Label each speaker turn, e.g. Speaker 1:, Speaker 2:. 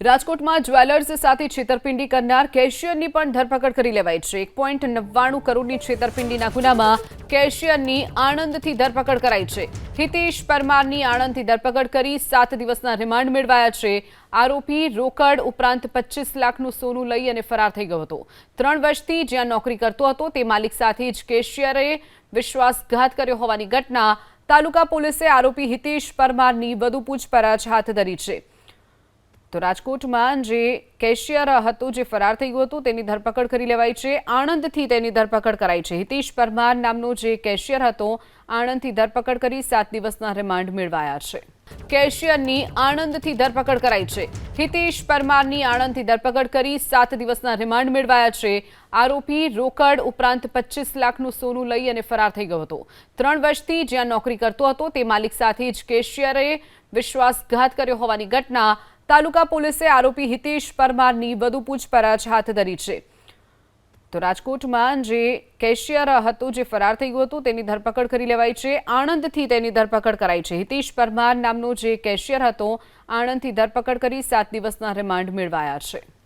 Speaker 1: રાજકોટમાં જ્વેલર્સ સાથે છેતરપિંડી કરનાર કેશિયરની પણ ધરપકડ કરી લેવાઈ છે. એક પોઈન્ટ નવ્વાણું કરોડની છેતરપિંડીના ગુનામાં કેશિયરની આણંદથી ધરપકડ કરાઈ છે. હિતેશ પરમારની આણંદથી ધરપકડ કરી સાત દિવસના રિમાન્ડ મેળવાયા છે. આરોપી રોકડ ઉપરાંત પચીસ લાખનું સોનું લઈ અને ફરાર થઈ ગયો હતો. ત્રણ વર્ષથી જ્યાં નોકરી કરતો હતો, તે માલિક સાથે જ કેશિયરે વિશ્વાસઘાત કર્યો હોવાની ઘટના તાલુકા પોલીસે આરોપી હિતેશ પરમારની વધુ પૂછપરછ હાથ ધરી છે. તો રાજકોટમાં જે કેશિયર હતો, જે ફરાર થઈ ગયું હતું, તેની ધરપકડ કરી લેવાઈ છે. આણંદથી તેની ધરપકડ કરાઈ છે. હિતેશ પરમાર નામનો જે કેશિયર હતો, આણંદથી ધરપકડ કરી સાત દિવસના રિમાન્ડ મેળવાયા છે. કેશિયરની આણંદથી ધરપકડ કરાઈ છે. હિતેશ પરમારની આણંદથી ધરપકડ કરી સાત દિવસના રિમાન્ડ મેળવાયા છે. આરોપી રોકડ ઉપરાંત પચીસ લાખનું સોનું લઈ અને ફરાર થઈ ગયો હતો. ત્રણ વર્ષથી જ્યાં નોકરી કરતો હતો, તે માલિક સાથે જ કેશિયરે વિશ્વાસઘાત કર્યો હોવાની ઘટના તાલુકા પોલીસે આરોપી હિતેશ પરમારની વધુ પૂછપરછ હાથ ધરી છે. તો રાજકોટમાં જે કેશિયર હતો, જે ફરાર થઈ ગયો હતો, તેની ધરપકડ કરી લેવાઈ છે. આણંદથી તેની ધરપકડ કરાઈ છે. હિતેશ પરમાર નામનો જે કેશિયર હતો, આણંદથી ધરપકડ કરી સાત દિવસના રિમાન્ડ મેળવાયા છે.